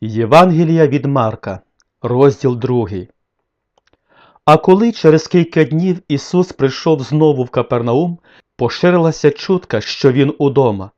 Євангелія від Марка, розділ 2. А коли через кілька днів Ісус прийшов знову в Капернаум, поширилася чутка, що Він удома.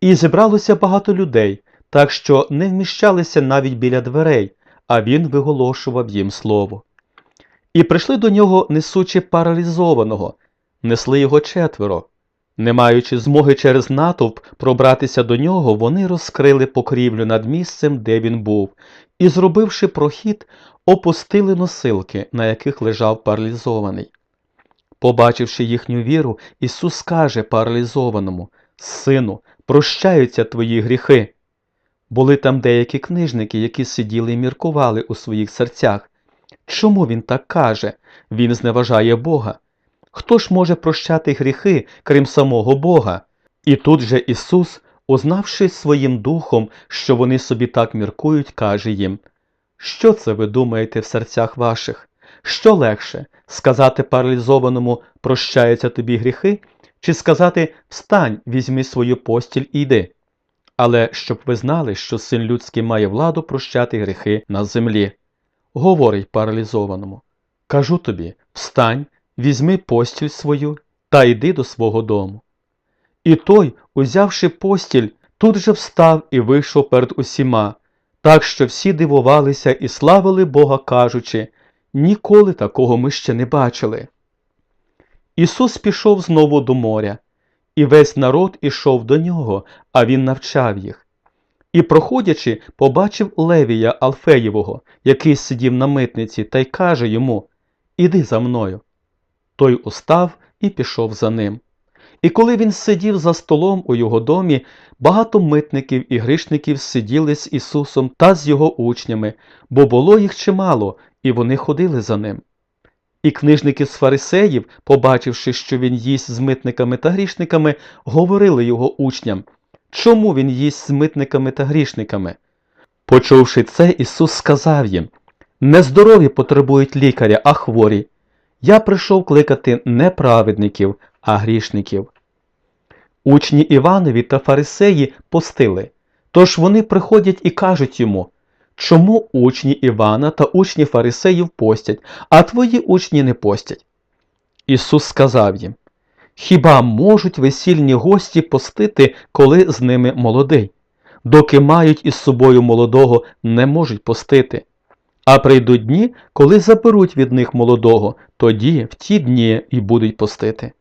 І зібралося багато людей, так що не вміщалися навіть біля дверей, а Він виголошував їм слово. І прийшли до нього, несучи паралізованого, несли його четверо. Не маючи змоги через натовп пробратися до нього, вони розкрили покрівлю над місцем, де він був, і, зробивши прохід, опустили носилки, на яких лежав паралізований. Побачивши їхню віру, Ісус каже паралізованому Сину, прощаються твої гріхи. Були там деякі книжники, які сиділи і міркували у своїх серцях. Чому він так каже? Він зневажає Бога. Хто ж може прощати гріхи, крім самого Бога? І тут же Ісус, узнавши своїм духом, що вони собі так міркують, каже їм Що це ви думаєте в серцях ваших? Що легше сказати паралізованому прощаються тобі гріхи, чи сказати Встань, візьми свою постіль і йди? Але щоб ви знали, що син людський має владу прощати гріхи на землі. Говорить паралізованому Кажу тобі, встань, візьми постіль свою та йди до свого дому. І той, узявши постіль, тут же встав і вийшов перед усіма, так що всі дивувалися і славили Бога, кажучи Ніколи такого ми ще не бачили. Ісус пішов знову до моря, і весь народ ішов до нього, а він навчав їх. І, проходячи, побачив Левія Алфеєвого, який сидів на митниці, та й каже йому Іди за мною. Той устав і пішов за ним. І коли він сидів за столом у його домі, багато митників і грішників сиділи з Ісусом та з його учнями, бо було їх чимало, і вони ходили за ним. І книжники з фарисеїв, побачивши, що він їсть з митниками та грішниками, говорили його учням, чому він їсть з митниками та грішниками. Почувши це, Ісус сказав їм Нездорові потребують лікаря, а хворі. Я прийшов кликати не праведників, а грішників. Учні Іванові та фарисеї постили, тож вони приходять і кажуть йому, чому учні Івана та учні фарисеїв постять, а твої учні не постять? Ісус сказав їм, Хіба можуть весільні гості постити, коли з ними молодий? Доки мають із собою молодого, не можуть постити. А прийдуть дні, коли заберуть від них молодого, тоді в ті дні і будуть постити.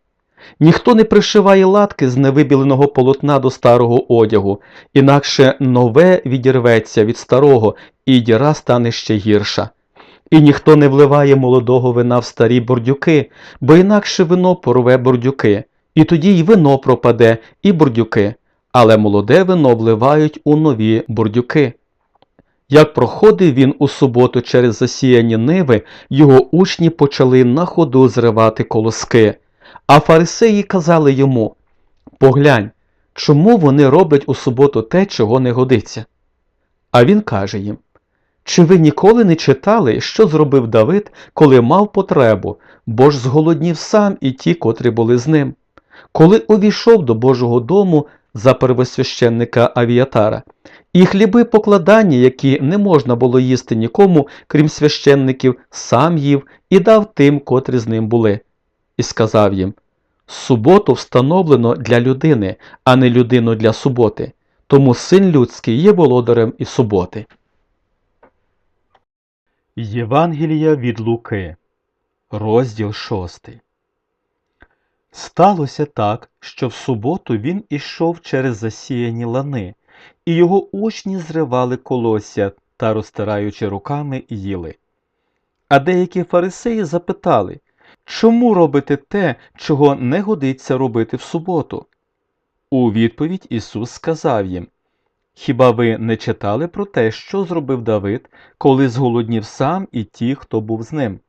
Ніхто не пришиває латки з невибіленого полотна до старого одягу, інакше нове відірветься від старого, і діра стане ще гірша. І ніхто не вливає молодого вина в старі бордюки, бо інакше вино порве бордюки, і тоді й вино пропаде, і бордюки, але молоде вино вливають у нові бордюки. Як проходив він у суботу через засіяні ниви, його учні почали на ходу зривати колоски. А фарисеї казали йому Поглянь, чому вони роблять у суботу те, чого не годиться? А він каже їм Чи ви ніколи не читали, що зробив Давид, коли мав потребу, бо ж зголоднів сам і ті, котрі були з ним? Коли увійшов до Божого дому за первосвященника Авіатара, і хліби покладання, які не можна було їсти нікому, крім священників, сам їв і дав тим, котрі з ним були. І сказав їм Суботу встановлено для людини, а не людину для суботи, тому син людський є володарем і суботи. Євангелія від Луки, розділ 6 Сталося так, що в суботу він ішов через засіяні лани, і його учні зривали колосся та, розтираючи руками, їли. А деякі фарисеї запитали Чому робите те, чого не годиться робити в суботу? У відповідь Ісус сказав їм Хіба ви не читали про те, що зробив Давид, коли зголоднів сам і ті, хто був з ним?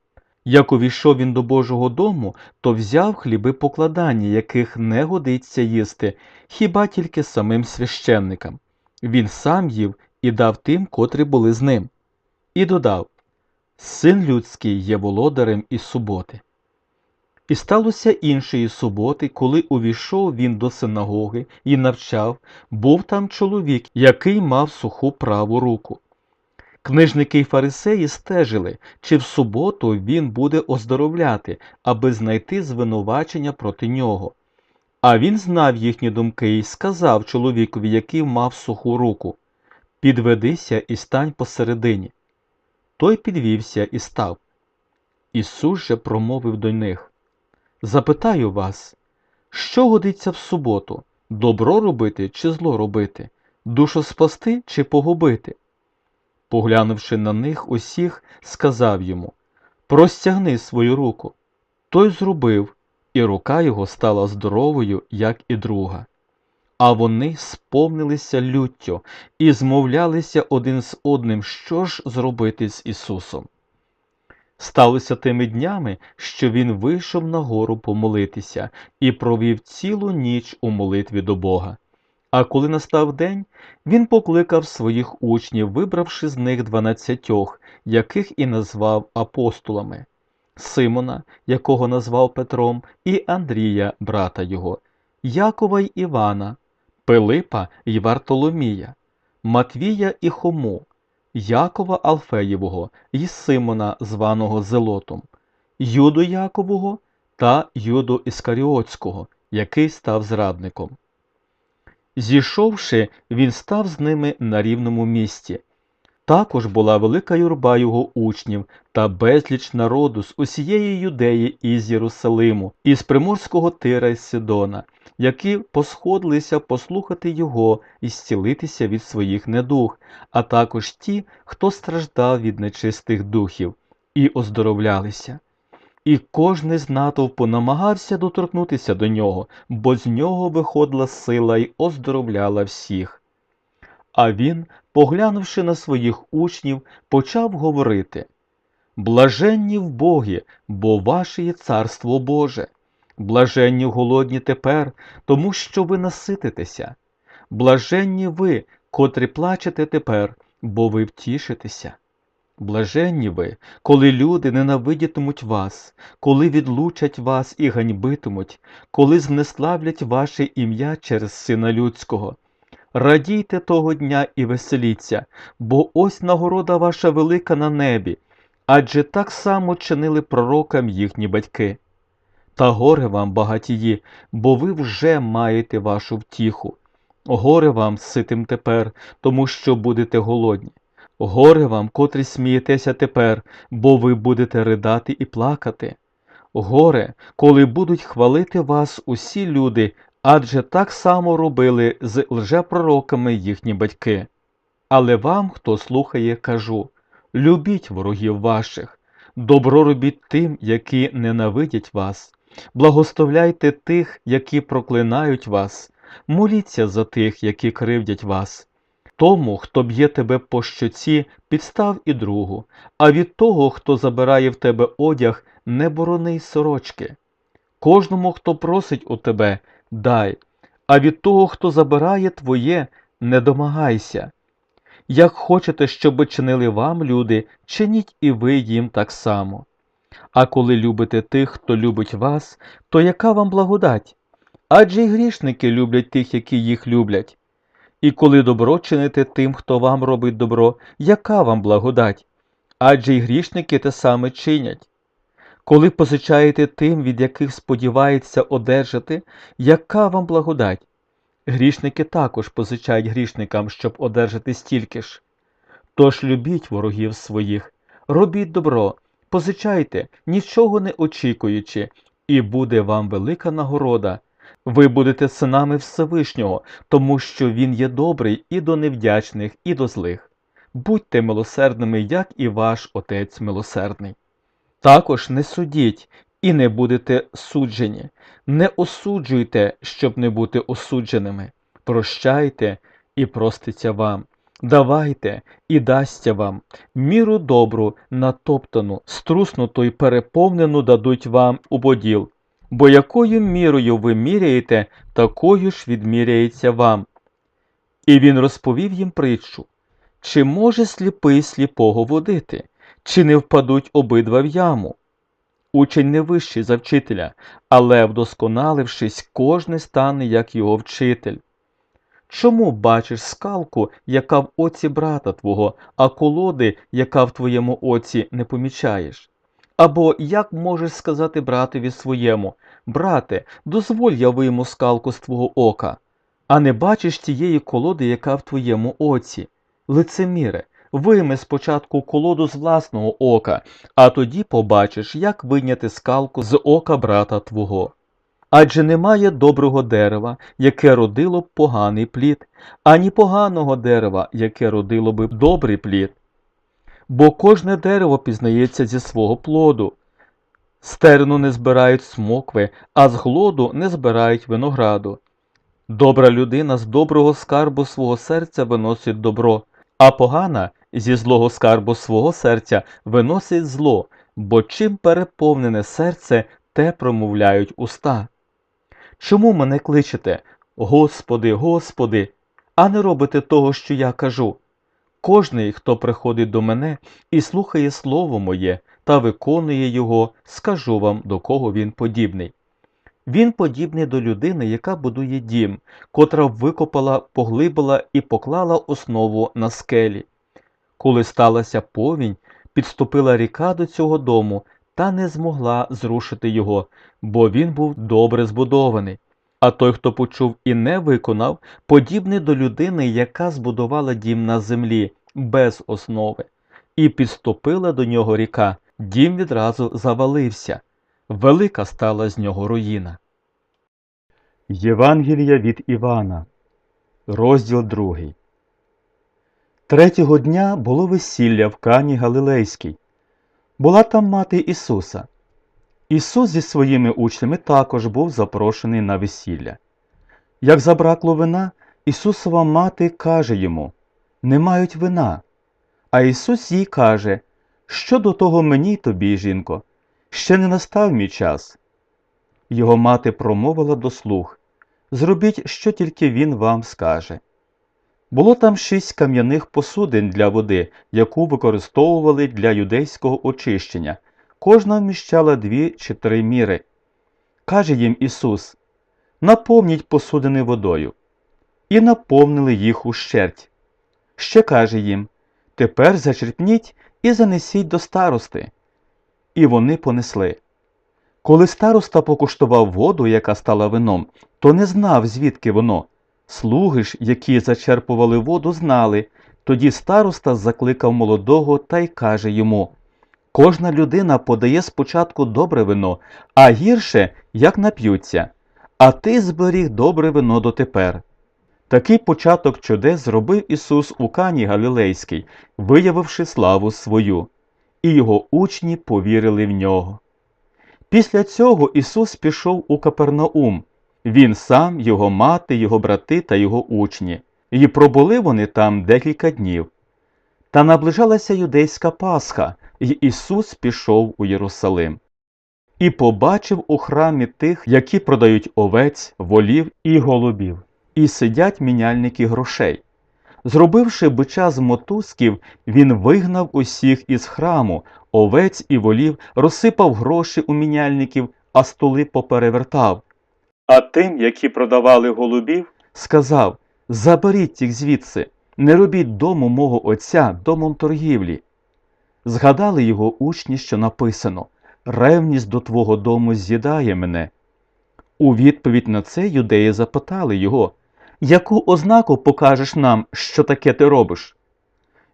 Як увійшов він до Божого дому, то взяв хліби покладання, яких не годиться їсти, хіба тільки самим священникам. Він сам їв і дав тим, котрі були з ним. І додав Син людський є володарем і суботи. І сталося іншої суботи, коли увійшов він до синагоги і навчав, був там чоловік, який мав суху праву руку. Книжники й фарисеї стежили, чи в суботу він буде оздоровляти, аби знайти звинувачення проти нього. А він знав їхні думки і сказав чоловікові, який мав суху руку Підведися і стань посередині. Той підвівся і став. Ісус же промовив до них Запитаю вас, що годиться в суботу добро робити чи зло робити, душу спасти чи погубити? Поглянувши на них усіх, сказав йому Простягни свою руку. Той зробив, і рука його стала здоровою, як і друга. А вони сповнилися люттю і змовлялися один з одним, що ж зробити з Ісусом. Сталося тими днями, що він вийшов на гору помолитися і провів цілу ніч у молитві до Бога. А коли настав день, він покликав своїх учнів, вибравши з них дванадцятьох, яких і назвав апостолами Симона, якого назвав Петром, і Андрія, брата його, Якова й Івана, Пилипа й Вартоломія, Матвія і Хому, Якова Алфеєвого й Симона, званого Зелотом, Юду Якового та Юду Іскаріотського, який став зрадником. Зійшовши, він став з ними на рівному місці. Також була велика юрба його учнів та безліч народу з усієї юдеї і з Єрусалиму, із приморського тира й Сидона, які посходилися послухати його і зцілитися від своїх недуг, а також ті, хто страждав від нечистих духів, і оздоровлялися. І кожний з натовпу намагався доторкнутися до нього, бо з нього виходила сила й оздоровляла всіх. А він, поглянувши на своїх учнів, почав говорити Блаженні в Богі, бо ваше є царство Боже. Блаженні голодні тепер, тому що ви насититеся. Блаженні ви, котрі плачете тепер, бо ви втішитеся. Блаженні ви, коли люди ненавидітимуть вас, коли відлучать вас і ганьбитимуть, коли знеславлять ваше ім'я через Сина Людського. Радійте того дня і веселіться, бо ось нагорода ваша велика на небі, адже так само чинили пророкам їхні батьки. Та горе вам, багатії, бо ви вже маєте вашу втіху. Горе вам, ситим тепер, тому що будете голодні. Горе вам, котрі смієтеся тепер, бо ви будете ридати і плакати. Горе, коли будуть хвалити вас усі люди, адже так само робили з лжепророками їхні батьки. Але вам, хто слухає, кажу любіть ворогів ваших, добро робіть тим, які ненавидять вас, благословляйте тих, які проклинають вас, моліться за тих, які кривдять вас. Тому, хто б'є тебе по щоці, підстав і другу, а від того, хто забирає в тебе одяг, не борони й сорочки. Кожному, хто просить у тебе, дай, а від того, хто забирає твоє, не домагайся. Як хочете, щоб чинили вам люди, чиніть і ви їм так само. А коли любите тих, хто любить вас, то яка вам благодать? Адже й грішники люблять тих, які їх люблять. І коли добро чините тим, хто вам робить добро, яка вам благодать? Адже й грішники те саме чинять. Коли позичаєте тим, від яких сподівається одержати, яка вам благодать? Грішники також позичають грішникам, щоб одержати стільки ж. Тож любіть ворогів своїх, робіть добро, позичайте, нічого не очікуючи, і буде вам велика нагорода. Ви будете синами Всевишнього, тому що Він є добрий і до невдячних, і до злих. Будьте милосердними, як і ваш Отець милосердний. Також не судіть і не будете суджені, не осуджуйте, щоб не бути осудженими. Прощайте і проститься вам. Давайте і дасться вам міру добру, натоптану, струснуту й переповнену дадуть вам у поділ. Бо якою мірою ви міряєте, такою ж відміряється вам. І він розповів їм притчу чи може сліпий сліпого водити, чи не впадуть обидва в яму? Учень не вищий за вчителя, але, вдосконалившись, кожний стане як його вчитель. Чому бачиш скалку, яка в оці брата твого, а колоди, яка в твоєму оці, не помічаєш? Або як можеш сказати братові своєму, брате, дозволь я вийму скалку з твого ока, а не бачиш тієї колоди, яка в твоєму оці? Лицеміре, вийми спочатку колоду з власного ока, а тоді побачиш, як вийняти скалку з ока брата твого. Адже немає доброго дерева, яке родило б поганий плід, ані поганого дерева, яке родило б добрий плід. Бо кожне дерево пізнається зі свого плоду. Стерну не збирають смокви, а з глоду не збирають винограду. Добра людина з доброго скарбу свого серця виносить добро, а погана зі злого скарбу свого серця виносить зло, бо чим переповнене серце, те промовляють уста. Чому мене кличете, Господи, Господи, а не робите того, що я кажу? Кожний, хто приходить до мене і слухає слово моє та виконує його, скажу вам, до кого він подібний. Він подібний до людини, яка будує дім, котра викопала, поглибила і поклала основу на скелі. Коли сталася повінь, підступила ріка до цього дому та не змогла зрушити його, бо він був добре збудований. А той, хто почув і не виконав, подібний до людини, яка збудувала дім на землі без основи, і підступила до нього ріка, дім відразу завалився. Велика стала з нього руїна. Євангелія від Івана, розділ 2. Третього дня було весілля в Кані Галилейській. Була там мати Ісуса. Ісус зі своїми учнями також був запрошений на весілля. Як забракло вина, Ісусова мати каже йому Не мають вина. А Ісус їй каже Що до того мені й тобі, жінко? Ще не настав мій час. Його мати промовила до слуг Зробіть, що тільки він вам скаже. Було там шість кам'яних посудин для води, яку використовували для юдейського очищення. Кожна вміщала дві чи три міри. Каже їм Ісус Наповніть посудини водою. І наповнили їх ущерть. Ще каже їм Тепер зачерпніть і занесіть до старости. І вони понесли. Коли староста покуштував воду, яка стала вином, то не знав, звідки воно. Слуги ж, які зачерпували воду, знали. Тоді староста закликав молодого та й каже йому Кожна людина подає спочатку добре вино, а гірше, як нап'ються, а ти зберіг добре вино дотепер. Такий початок чудес зробив Ісус у Кані Галілейській, виявивши славу свою, і його учні повірили в нього. Після цього Ісус пішов у Капернаум. Він сам, його мати, його брати та його учні, і пробули вони там декілька днів. Та наближалася юдейська Пасха, і Ісус пішов у Єрусалим. І побачив у храмі тих, які продають овець, волів і голубів, і сидять міняльники грошей. Зробивши бича з мотузків, він вигнав усіх із храму, овець і волів, розсипав гроші у міняльників, а столи поперевертав. А тим, які продавали голубів, сказав Заберіть їх звідси, не робіть дому мого отця домом торгівлі. Згадали його учні, що написано Ревність до твого дому з'їдає мене. У відповідь на це юдеї запитали його Яку ознаку покажеш нам, що таке ти робиш?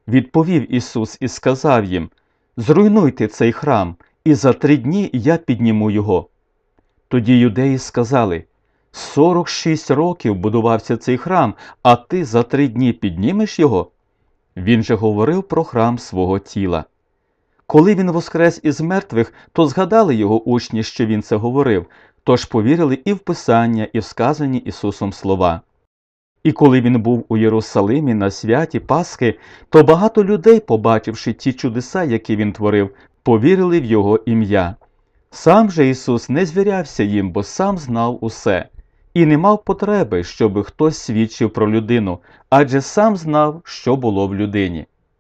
Відповів Ісус і сказав їм Зруйнуйте цей храм, і за три дні я підніму його. Тоді юдеї сказали Сорок шість років будувався цей храм, а ти за три дні піднімеш його? Він же говорив про храм свого тіла. Коли він воскрес із мертвих, то згадали його учні, що він це говорив, тож повірили і в Писання, і в сказані Ісусом слова. І коли він був у Єрусалимі на святі Пасхи, то багато людей, побачивши ті чудеса, які він творив, повірили в його ім'я. Сам же Ісус не звірявся їм, бо сам знав усе, і не мав потреби, щоби хтось свідчив про людину, адже сам знав, що було в людині.